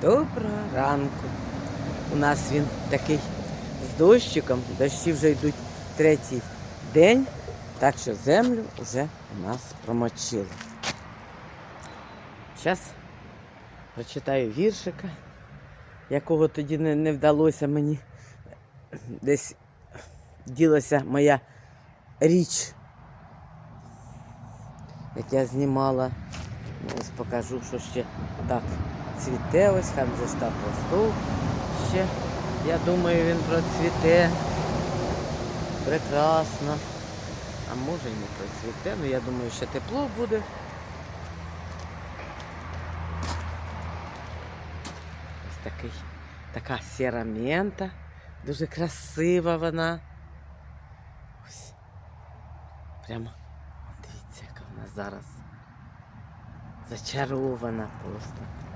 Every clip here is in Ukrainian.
Доброго ранку. У нас він такий з дощиком. Дощі вже йдуть третій день, так що землю вже у нас промочило. Зараз прочитаю віршика, якого тоді не, не вдалося мені. Десь ділася моя річ, як я знімала. Ну, Ось покажу, що ще так цвіте, ось ханзештат ростов ще. Я думаю, він процвіте. Прекрасно. А може і не процвіте, але я думаю, ще тепло буде. Ось такий, така сіра мента. Дуже красива вона. Ось. Прямо. Дивіться, яка вона зараз. Зачарована просто.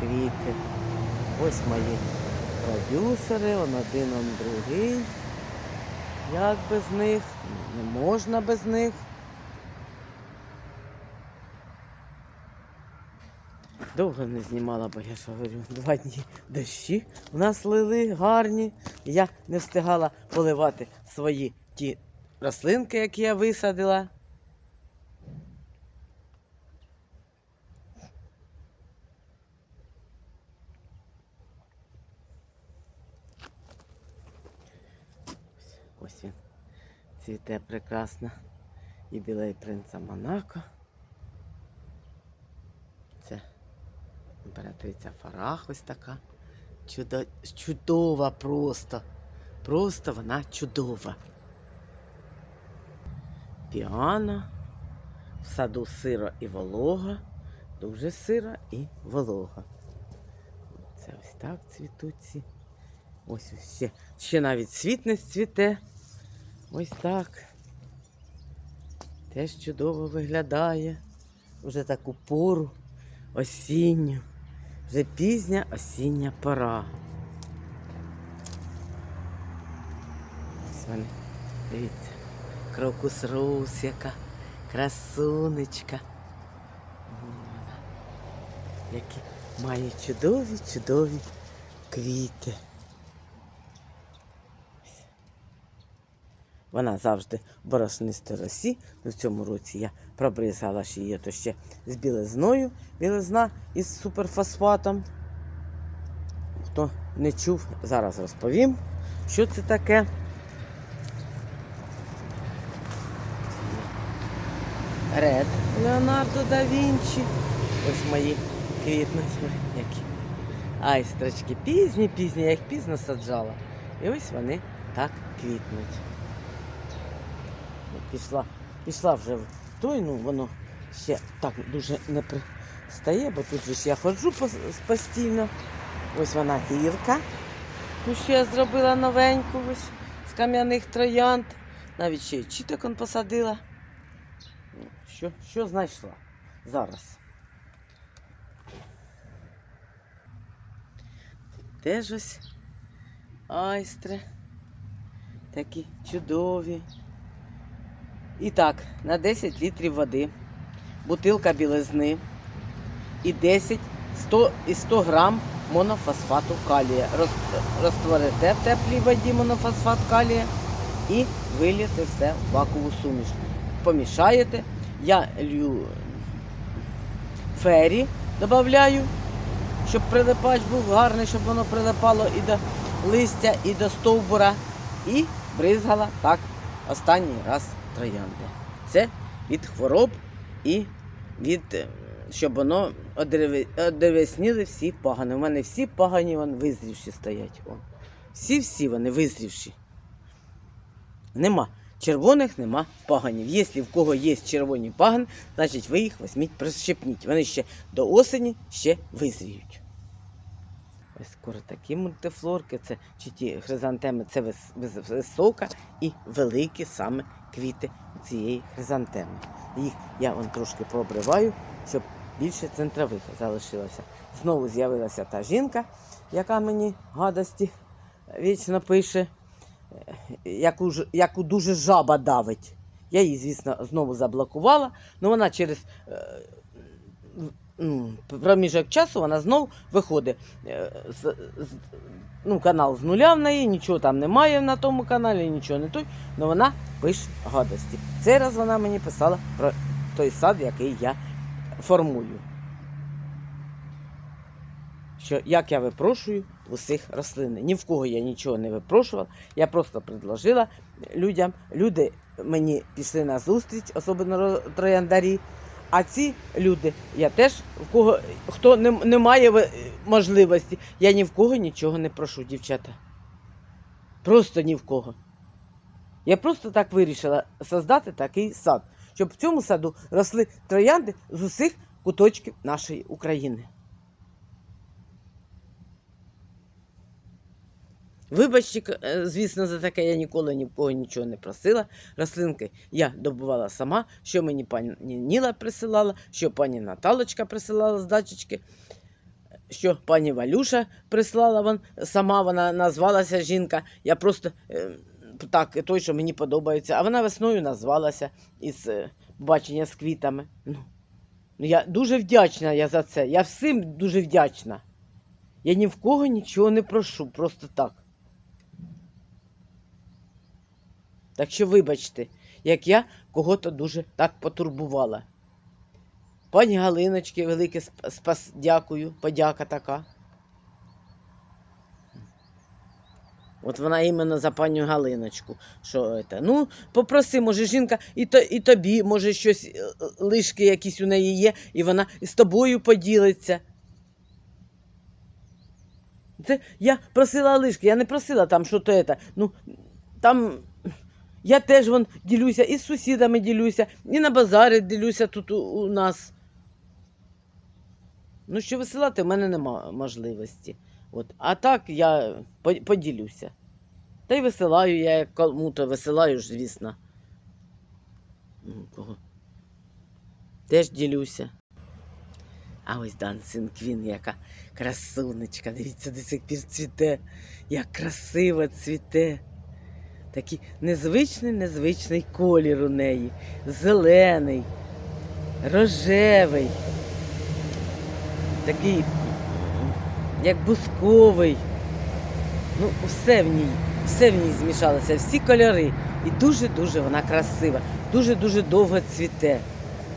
Квіти. Ось мої продюсери, он один, он другий. Як без них? Не можна без них. Довго не знімала, бо я ж говорю, два дні дощі у нас лили гарні. Я не встигала поливати свої ті рослинки, які я висадила. Ось він цвіте прекрасно. І білий принца Монако. Це імператриця Фарах ось така. Чудо... Чудова просто. Просто вона чудова. Піано. В саду сиро і волога. Дуже сиро і волога. Це ось так цвітуть ці. Ось ще, ще навіть не цвіте. Ось так. Теж чудово виглядає. Уже таку пору осінню. Вже пізня осіння пора. Ось вони. Дивіться. Крокус роуз яка. Красунечка. Які має чудові, чудові квіти. Вона завжди в борошнистій росі. В цьому році я пробризала ж її то ще з білизною. Білизна із суперфосфатом. Хто не чув, зараз розповім, що це таке. Ред Леонардо да Вінчі. Ось мої квітнуть, які айстрочки пізні, пізні, я їх пізно саджала. І ось вони так квітнуть. Пішла, пішла вже в той, ну воно ще так дуже не пристає, бо тут же ж я ходжу постійно. Ось вона гірка. Тут ще я зробила новеньку ось з кам'яних троянд. Навіть ще й чіток он посадила. Ну, Що, що знайшла зараз? Теж ось айстри. Такі чудові. І так, на 10 літрів води, бутилка білизни і 10 100, і 100 грам монофосфату калія. Роз, розтворите в теплій воді монофосфат калія і виліте все в бакову суміш. Помішаєте. Я лью фері додаю, щоб прилипач був гарний, щоб воно прилипало і до листя, і до стовбура. І бризгала так останній раз троянди. Це від хвороб і від, е, щоб воно одереве- всі пагани. У мене всі пагані вон, визрівші стоять. Всі-всі вони визрівші. Нема. Червоних нема паганів. Якщо в кого є червоні пагани, значить ви їх візьміть, прищепніть. Вони ще до осені ще визріють. Ось скоро такі мультифлорки, це чи ті хризантеми, це вис- вис- висока і великі саме квіти цієї хризантеми. Їх я вон трошки пообриваю, щоб більше центрових залишилося. Знову з'явилася та жінка, яка мені гадості вічно пише, е, яку, яку дуже жаба давить. Я її, звісно, знову заблокувала, але вона через е, ну, проміжок часу вона знов виходить. З, ну, канал з нуля в неї, нічого там немає на тому каналі, нічого не той, але вона пише гадості. Цей раз вона мені писала про той сад, який я формую. Що як я випрошую усіх рослин. Ні в кого я нічого не випрошувала. Я просто предложила людям. Люди мені пішли на зустріч, особливо трояндарі. А ці люди, я теж в кого хто не, не має можливості, я ні в кого нічого не прошу, дівчата. Просто ні в кого. Я просто так вирішила создати такий сад, щоб в цьому саду росли троянди з усіх куточків нашої України. Вибачте, е, звісно, за таке я ніколи ні в кого нічого не просила. Рослинки я добувала сама, що мені пані Ніла присилала, що пані Наталочка присилала з дачечки, що пані Валюша прислала вон, сама, вона назвалася жінка. Я просто е, так, той, що мені подобається. А вона весною назвалася із е, бачення з квітами. Ну, ну, я дуже вдячна я за це. Я всім дуже вдячна. Я ні в кого нічого не прошу, просто так. Так що вибачте, як я кого-то дуже так потурбувала. Пані Галиночки, велике спас, дякую, подяка така. От вона іменно за паню Галиночку. Що це? Ну, попроси, може, жінка і, то, і тобі, може, щось е, лишки якісь у неї є, і вона з тобою поділиться. Це я просила лишки, я не просила там що то это. Ну, там я теж вон ділюся, і з сусідами ділюся, і на базарі ділюся тут у, у нас. Ну, що висилати, в мене нема можливості. От. А так я поділюся. Та й висилаю я як кому-то висилаю ж, звісно. Ну? Теж ділюся. А ось Дансин Квін, яка красунечка. Дивіться, до сих пір цвіте. Як красиво цвіте. Такий незвичний, незвичний колір у неї. Зелений, рожевий, такий, як бусковий. Ну, все в ній, все в ній змішалося, всі кольори. І дуже-дуже вона красива, дуже-дуже довго цвіте.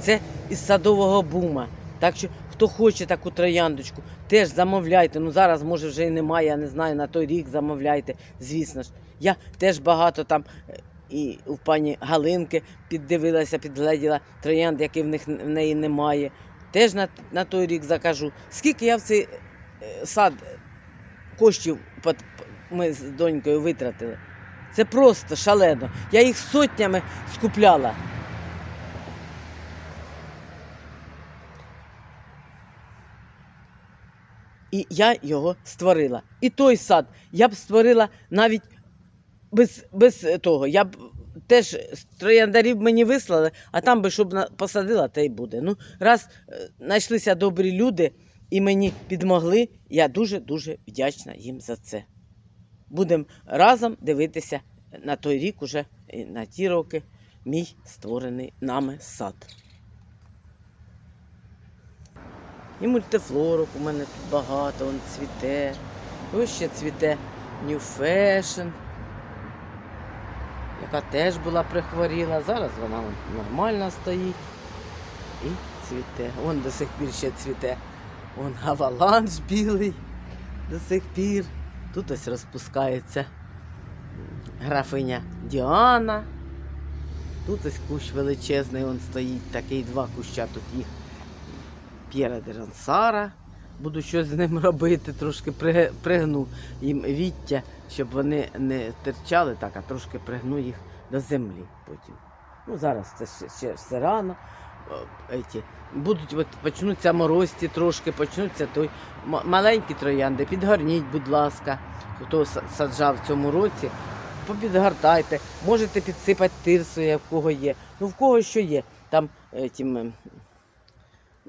Це із садового бума. Так що, хто хоче таку трояндочку, теж замовляйте. Ну зараз, може, вже і немає, я не знаю, на той рік замовляйте, звісно ж. Я теж багато там е, і у пані Галинки піддивилася, підгледіла троянд, який в них в неї немає. Теж на, на той рік закажу. Скільки я в цей е, сад коштів ми з донькою витратили. Це просто шалено. Я їх сотнями скупляла. І я його створила. І той сад я б створила навіть без, без того. Я б теж трояндарів мені вислали, а там би щоб посадила, те й буде. Ну, раз е, знайшлися добрі люди і мені підмогли, я дуже-дуже вдячна їм за це. Будемо разом дивитися на той рік, уже на ті роки, мій створений нами сад. І мультифлорок у мене тут багато, він цвіте. Ось ще цвіте New Fashion, яка теж була прихворіла. Зараз вона нормально стоїть і цвіте. Вон до сих пір ще цвіте. Вон аваланж білий до сих пір. Тут ось розпускається графиня Діана. Тут ось кущ величезний, он стоїть, такий два куща тут їх. П'єра де Рансара. Буду щось з ним робити, трошки пригну їм віття, щоб вони не терчали так, а трошки пригну їх до землі потім. Ну, зараз це ще, ще все рано. Еті, будуть от, почнуться морозці трошки, почнуться той маленькі троянди. Підгорніть, будь ласка, хто саджав в цьому році. Попідгортайте, можете підсипати тирсою, в кого є. Ну, в кого що є. Там етім, ем,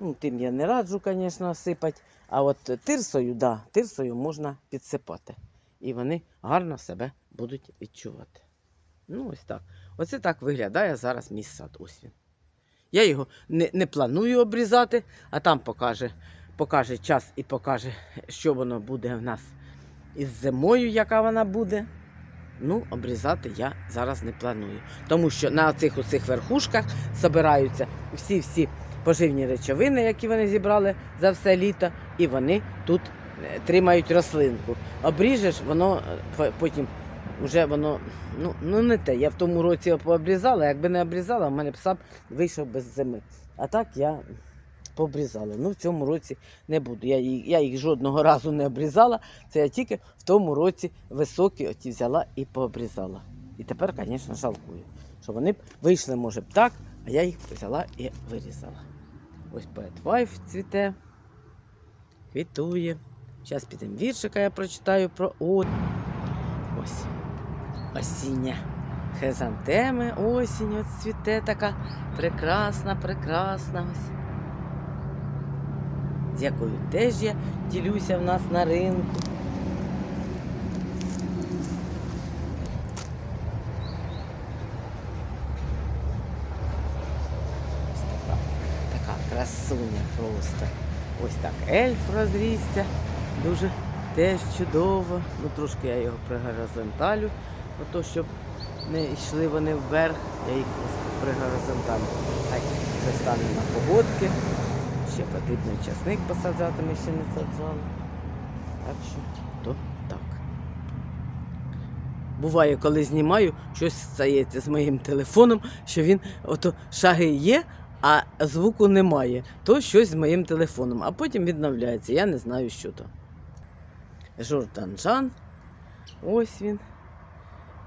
Ну, тим я не раджу, звісно, сипати. А от тирсою, да, тирсою можна підсипати. І вони гарно себе будуть відчувати. Ну, ось так. Оце так виглядає зараз мій сад. Ось він. Я його не, не планую обрізати, а там покаже, покаже час і покаже, що воно буде в нас із зимою, яка вона буде. Ну, обрізати я зараз не планую. Тому що на цих верхушках збираються всі-всі поживні речовини, які вони зібрали за все літо, і вони тут е, тримають рослинку. Обріжеш, воно е, потім вже воно ну, ну не те. Я в тому році пообрізала, якби не обрізала, в мене б сам вийшов без зими. А так я пообрізала. Ну, в цьому році не буду. Я, я їх жодного разу не обрізала. Це я тільки в тому році високі оті взяла і пообрізала. І тепер, звісно, жалкую, що вони б вийшли, може б так, а я їх взяла і вирізала. Ось поетвайф цвіте, квітує. Зараз підемо віршика, я прочитаю про о. Ось. Осіння. Хризантеми, осінь от цвіте така прекрасна, прекрасна ось. З якою теж я ділюся в нас на ринку. Ось така, така красуня просто. Ось так ельф розрісся. Дуже теж чудово. Ну трошки я його пригоризонталю, ото щоб не йшли вони вверх, я їх пригоризонталю. Хай стане на погодки. Ще потрібно часник посаджати, ми ще не саджали. Так що то так. Буває, коли знімаю, щось стається з моїм телефоном, що він ото шаги є, а звуку немає. То щось з моїм телефоном, а потім відновляється. Я не знаю, що то. Жорданжан. Ось він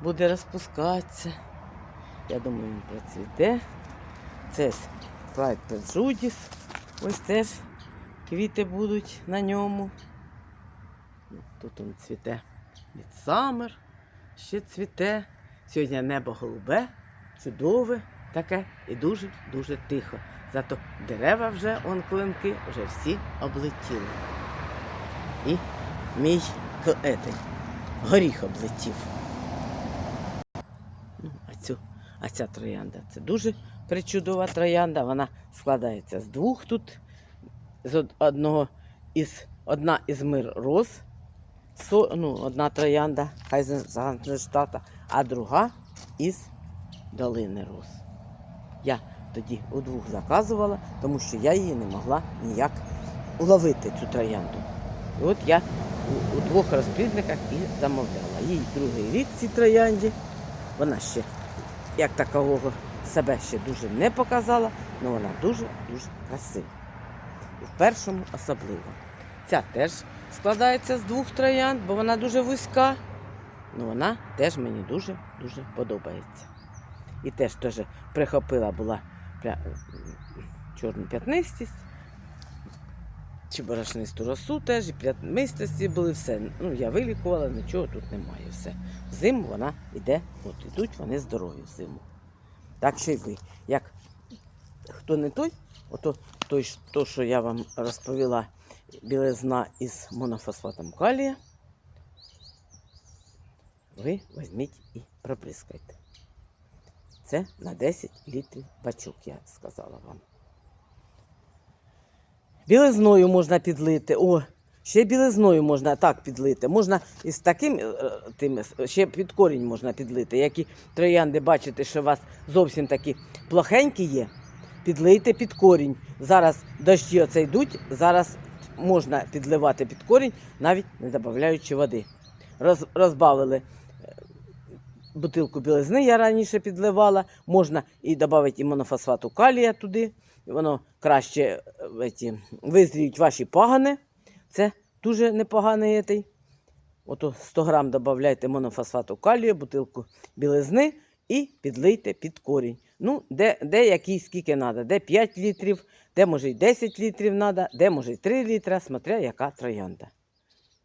буде розпускатися. Я думаю, він процвіте. Це Pride Prejudice. Ось теж квіти будуть на ньому. Ну, Тут він цвіте Midsummer, ще цвіте. Сьогодні небо голубе, чудове таке і дуже-дуже тихо. Зато дерева вже, он клинки, вже всі облетіли. І мій етий, горіх облетів. Ну, а, цю, а ця троянда це дуже причудова троянда. Вона складається з двох тут. З одного із, одна із мир роз. Со, ну, одна троянда Хайзенштата, а друга із долини роз. Я тоді у двох заказувала, тому що я її не могла ніяк уловити, цю троянду. І от я у, у двох розплідниках і замовляла. Їй другий рік цій троянді. Вона ще як такового себе ще дуже не показала, але вона дуже-дуже красива. І в першому особливо. Ця теж складається з двох троянд, бо вона дуже вузька. Ну вона теж мені дуже-дуже подобається. І теж теж прихопила була пля... чорну п'ятнистість, чи борошнисту росу теж, і п'ятнистості були все. Ну, я вилікувала, нічого тут немає. Все. Взиму вона йде, от ідуть вони здорові взиму. Так що й ви. Як хто не той, ото той, то, що я вам розповіла, білизна із монофосфатом калія, ви візьміть і проприскайте. Це на 10 літрів бачок, я сказала вам. Білизною можна підлити. О, ще білизною можна так підлити. Можна із таким е, тим, е, ще під корінь можна підлити. Які троянди бачите, що у вас зовсім такі плохенькі є. Підлийте під корінь. Зараз дощі оце йдуть, зараз можна підливати під корінь, навіть не додаючи води. Роз, розбавили бутилку білизни, я раніше підливала. Можна і додати і монофосфату калія туди. Воно краще е, ці, визріють ваші пагани. Це дуже непоганий етий. Ото 100 грам додавайте монофосфату калію, бутилку білизни і підлийте під корінь. Ну, де, де який скільки треба, де 5 літрів, де може й 10 літрів треба, де може й 3 літра, смотря яка троянда.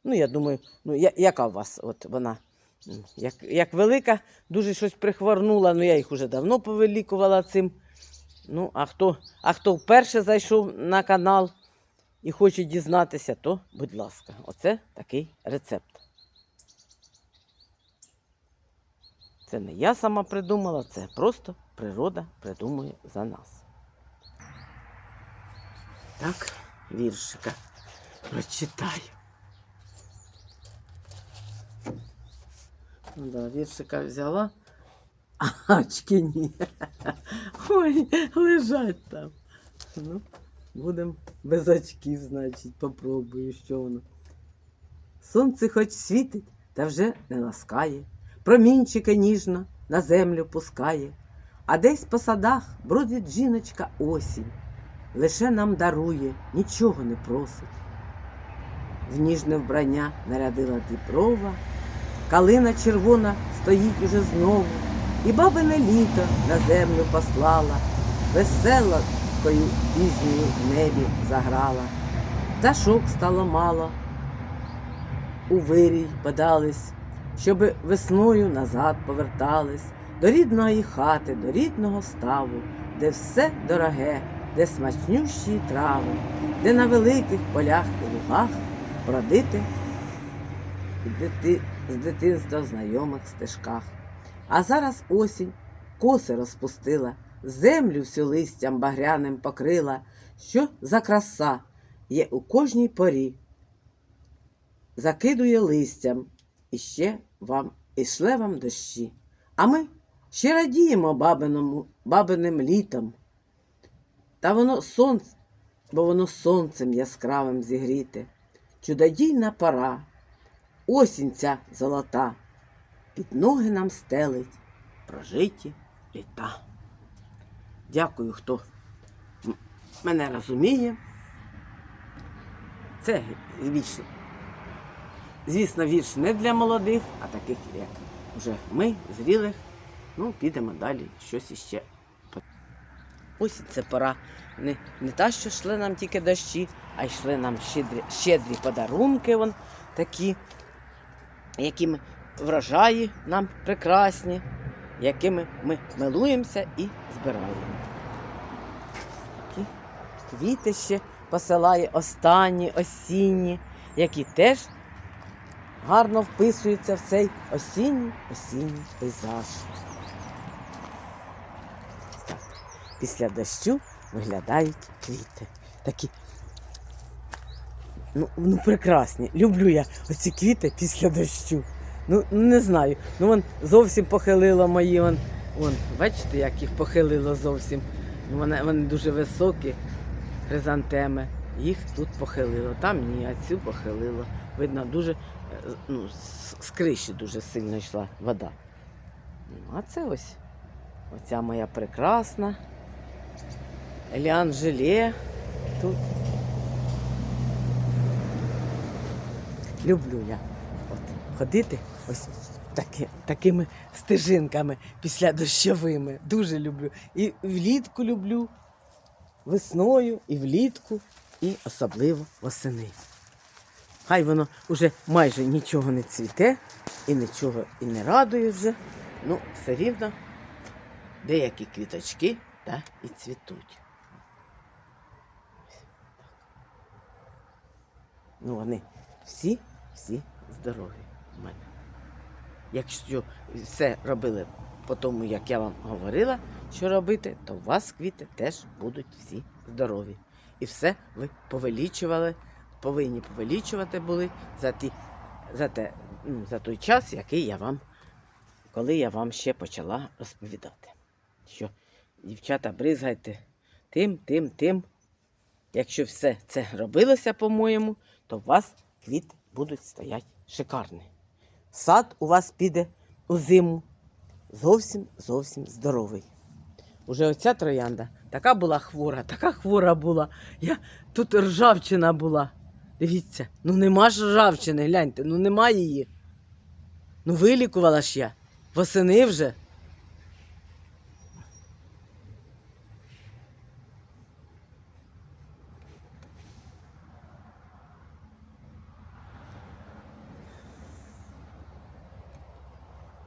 Ну, я думаю, ну, я, яка у вас от вона? Як, як велика, дуже щось прихворнула, ну я їх уже давно повилікувала цим. Ну, а хто, а хто вперше зайшов на канал і хоче дізнатися, то, будь ласка, оце такий рецепт. Це не я сама придумала, це просто природа придумує за нас. Так, віршика прочитаю. Ну да, віршика взяла, а очки ні. Ой, лежать там. Ну, будемо без очків, значить, попробую, що воно. Сонце хоч світить, та вже не ласкає, промінчики ніжно на землю пускає, а десь по садах бродить жіночка осінь, лише нам дарує, нічого не просить. В ніжне вбрання нарядила діпрова, калина червона стоїть уже знову, і бабине літо на землю послала, веселкою пізньою в небі заграла, пташок стало мало, у вирій подались, щоби весною назад повертались до рідної хати, до рідного ставу, де все дороге, де смачнющі трави, де на великих полях і лугах бродити дити- з дитинства в знайомих стежках. А зараз осінь коси розпустила, землю всю листям багряним покрила, що за краса є у кожній порі. Закидує листям і ще вам і шле вам дощі. А ми ще радіємо бабиному, бабиним літом. Та воно сонце, бо воно сонцем яскравим зігріте. Чудодійна пора, осінь ця золота, під ноги нам стелить прожиті літа. Дякую, хто мене розуміє. Це вічно. Звісно, вірш не для молодих, а таких, як вже ми, зрілих. Ну, підемо далі, щось іще. Ось це пора. Не, не та, що йшли нам тільки дощі, а йшли нам щедрі, щедрі подарунки вон такі, якими врожаї нам прекрасні, якими ми милуємося і збираємо. Такі квіти ще посилає останні, осінні, які теж гарно вписуються в цей осінній осінній пейзаж. Так. Після дощу виглядають квіти. Такі. Ну, ну прекрасні. Люблю я оці квіти після дощу. Ну, не знаю. Ну вон зовсім похилило мої. Вон, вон, бачите, як їх похилило зовсім. Ну, Вони, вони дуже високі, хризантеми. Їх тут похилило. Там ні, а цю похилило. Видно, дуже е, ну, з, криші дуже сильно йшла вода. Ну, а це ось оця моя прекрасна. Еліан Желе тут. Люблю я от, ходити ось таки, такими стежинками після дощовими. Дуже люблю. І влітку люблю, весною, і влітку, і особливо восени. Хай воно вже майже нічого не цвіте і нічого і не радує вже. Ну, все рівно деякі квіточки та і цвітуть. Ну, вони всі, всі здорові в мене. Якщо все робили по тому, як я вам говорила, що робити, то у вас квіти теж будуть всі здорові. І все ви повелічували, повинні повелічувати були за, ті, за, те, за той час, який я вам, коли я вам ще почала розповідати. Що дівчата бризгайте тим, тим, тим. Якщо все це робилося, по-моєму, то у вас квіти будуть стояти шикарні. Сад у вас піде у зиму зовсім зовсім здоровий. Уже оця троянда така була хвора, така хвора була. Я, тут ржавчина була. Дивіться, ну нема ж ржавчини, гляньте, ну нема її. Ну вилікувала ж я. Восени вже.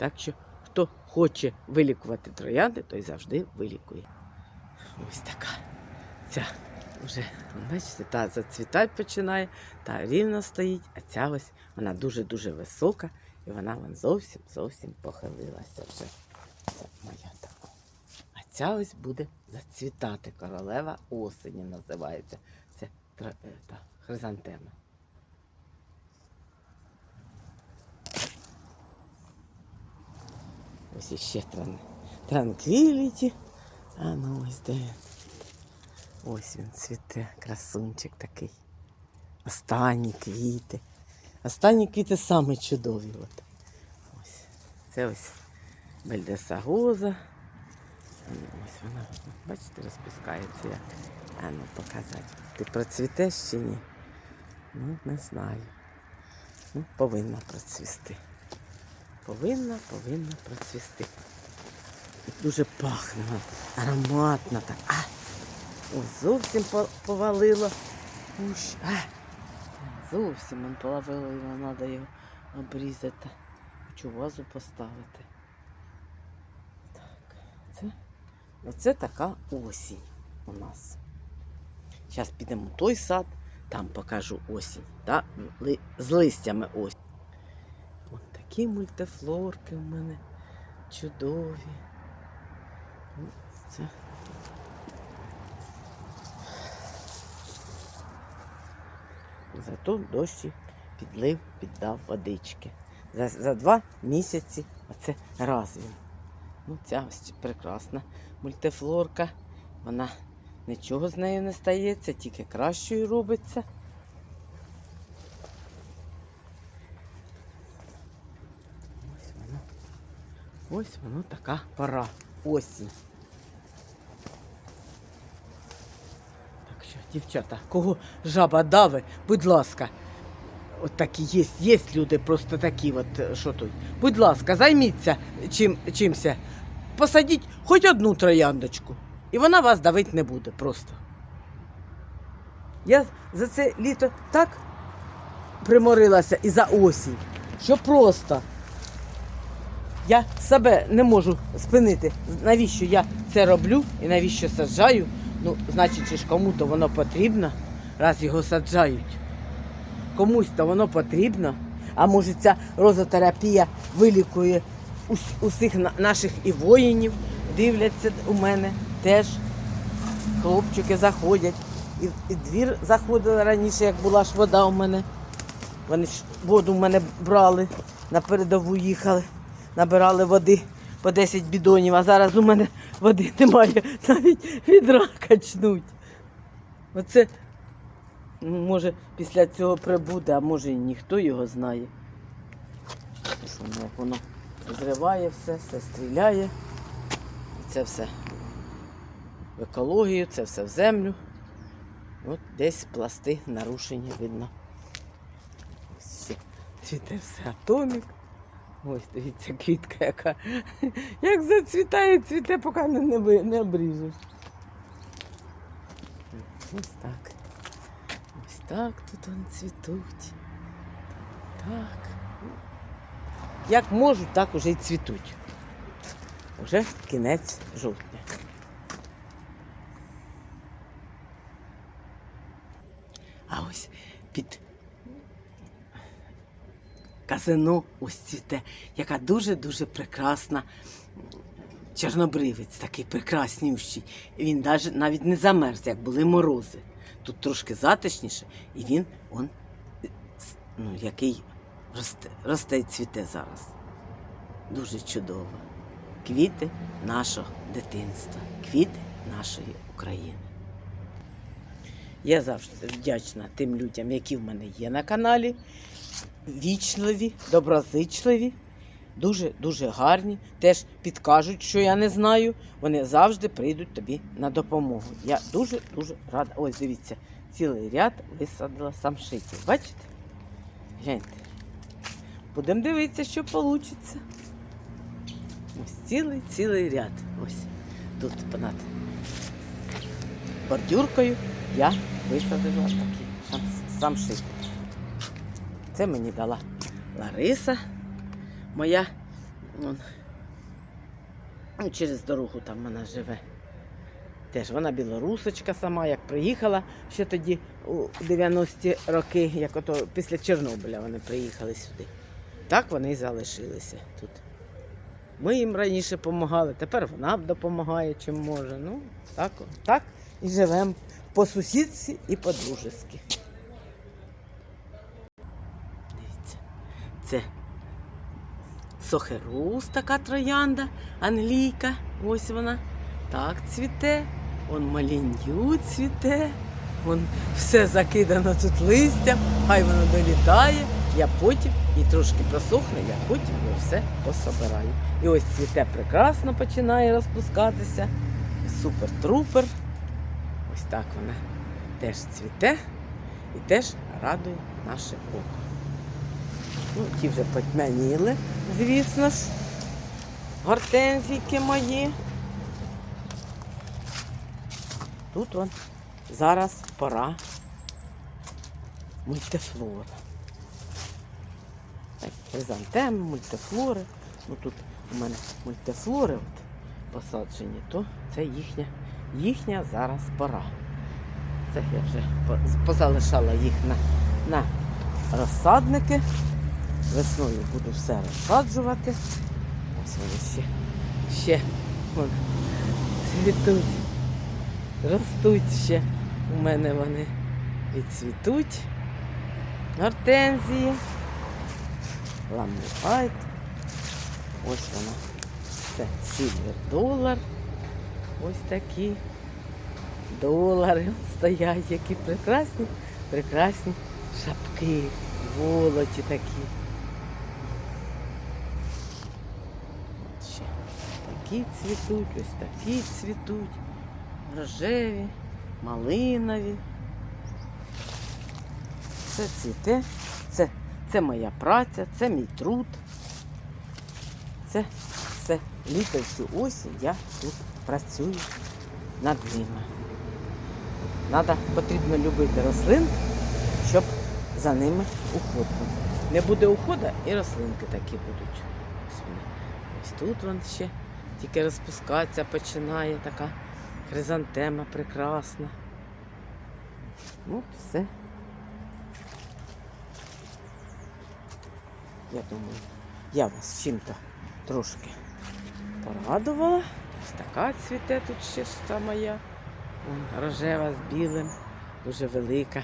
Так що, хто хоче вилікувати троянди, той завжди вилікує. Ось така. Ця вже, бачите, та зацвітати починає, та рівно стоїть, а ця ось вона дуже-дуже висока, і вона вон зовсім зовсім похилилася вже. Це моя така. А ця ось буде зацвітати. Королева осені називається. Це е, та, хризантема. Ось іще тран... транквіліті. А ну ось де. Ось він цвіте, красунчик такий. Останні квіти. Останні квіти саме чудові. От. Ось. Це ось бельдесагоза. Ну, Ось вона, бачите, розпускається як. А ну показати. Ти процвітеш чи ні? Ну, не знаю. Ну, повинна процвісти. Повинна, повинна процвісти. Дуже пахне, ароматна так. А! Ось зовсім по- повалило. Уж, а! Зовсім він повалило, треба його обрізати. Хочу вазу поставити. Так, це, оце така осінь у нас. Зараз підемо в той сад, там покажу осінь. Та? З листями осінь. Такі мультифлорки в мене чудові. Це. Зато дощі підлив, піддав водички. За, за два місяці оце раз він. Ну, ця ось прекрасна мультифлорка. Вона нічого з нею не стається, тільки кращою робиться. Ось воно така пора. Осінь. Так що, дівчата, кого жаба дави, будь ласка. От такі є, є люди просто такі, от е, що тут. Будь ласка, займіться чим, чимся. Посадіть хоч одну трояндочку. І вона вас давити не буде просто. Я за це літо так приморилася і за осінь, що просто я себе не можу спинити. Навіщо я це роблю і навіщо саджаю? Ну, значить, ж кому-то воно потрібно, раз його саджають. Комусь то воно потрібно. А може ця розотерапія вилікує ус- усіх на- наших і воїнів, дивляться у мене теж. Хлопчики заходять. І двір заходили раніше, як була ж вода у мене. Вони ж воду в мене брали, на передову їхали, набирали води по 10 бідонів, а зараз у мене води немає, навіть відра качнуть. Оце, ну, може, після цього прибуде, а може і ніхто його знає. Що воно, зриває все, все стріляє. І це все в екологію, це все в землю. От десь пласти нарушення видно. Ще цвіте все атомік. Ось дивіться, квітка, яка як зацвітає, цвіте, поки не, не, обріжеш. Ось так. Ось так тут вони цвітуть. Так. Як можуть, так уже й цвітуть. Уже кінець жовтня. А ось під казино ось цвіте, яка дуже-дуже прекрасна чорнобривець, такий прекраснющий. Він навіть, не замерз, як були морози. Тут трошки затишніше, і він он, ну, який росте, росте і цвіте зараз. Дуже чудово. Квіти нашого дитинства, квіти нашої України. Я завжди вдячна тим людям, які в мене є на каналі. Вічливі, доброзичливі, дуже дуже гарні. Теж підкажуть, що я не знаю. Вони завжди прийдуть тобі на допомогу. Я дуже дуже рада. Ось дивіться, цілий ряд висадила самшитів. Бачите? Гляньте. Будемо дивитися, що вийде. Ось цілий цілий ряд. Ось тут понад бордюркою я висадила такі самшити. Це мені дала Лариса, моя. Он, ну, через дорогу там вона живе. Теж вона білорусочка сама, як приїхала ще тоді у 90-ті роки, як ото після Чорнобиля вони приїхали сюди. Так вони і залишилися тут. Ми їм раніше допомагали, тепер вона допомагає, чим може. Ну, так, так і живемо по сусідці і по-дружески. Дивіться, це сохерус, така троянда, англійка. Ось вона. Так цвіте. Вон малінью цвіте. Вон все закидано тут листям, хай воно долітає. Я потім і трошки просохне, я потім його все пособираю. І ось цвіте прекрасно починає розпускатися. Супер-трупер. Ось так вона теж цвіте і теж радує наше око. Ну, ті вже потьмяніли, звісно ж. Гортензійки мої. Тут вон зараз пора мультифлора. Хризантеми, мультифлори. Ну тут у мене мультифлори от посаджені, то це їхня, їхня зараз пора. Це я вже позалишала їх на, на розсадники. Весною буду все розсаджувати. Ось вони ще, ще вон, цвітуть, ростуть ще. У мене вони і цвітуть. Гортензії. Ламбайт. Ось вона. Це сільвер долар. Ось такі долари стоять, які прекрасні, прекрасні шапки, волоті такі. От ще такі цвітуть, ось такі цвітуть, рожеві, малинові. Це цвіте, це, це моя праця, це мій труд. Це все літо всю осінь я тут працюю над ними. Надо, потрібно любити рослин, щоб за ними уход був. Не буде уходу і рослинки такі будуть. Ось тут вон ще тільки розпускатися починає така хризантема прекрасна. Ну, все. Я думаю, я вас чим-то трошки порадувала. Ось така цвіте тут ще та моя. Вон, рожева з білим, дуже велика.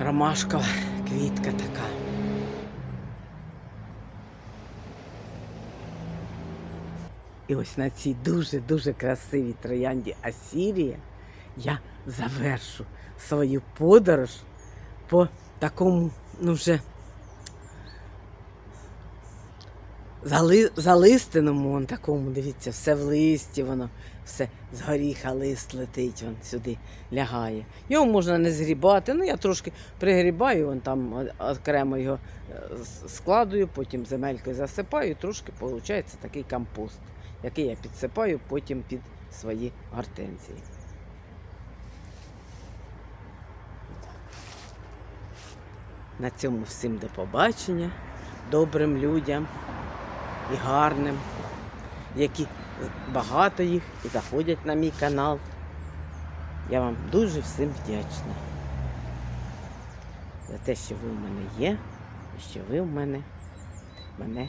Ромашкова квітка така. І ось на цій дуже-дуже красивій троянді Асірія я завершу свою подорож по такому, ну вже зали, залистеному вон такому, дивіться, все в листі, воно все з горіха лист летить, вон сюди лягає. Його можна не згрібати. Ну я трошки пригрібаю, вон там окремо його е, складую, потім земелькою засипаю, і трошки виходить такий компост, який я підсипаю потім під свої гортензії. На цьому всім до побачення, добрим людям і гарним, які багато їх і заходять на мій канал. Я вам дуже всім вдячна за те, що ви в мене є, і що ви в мене мене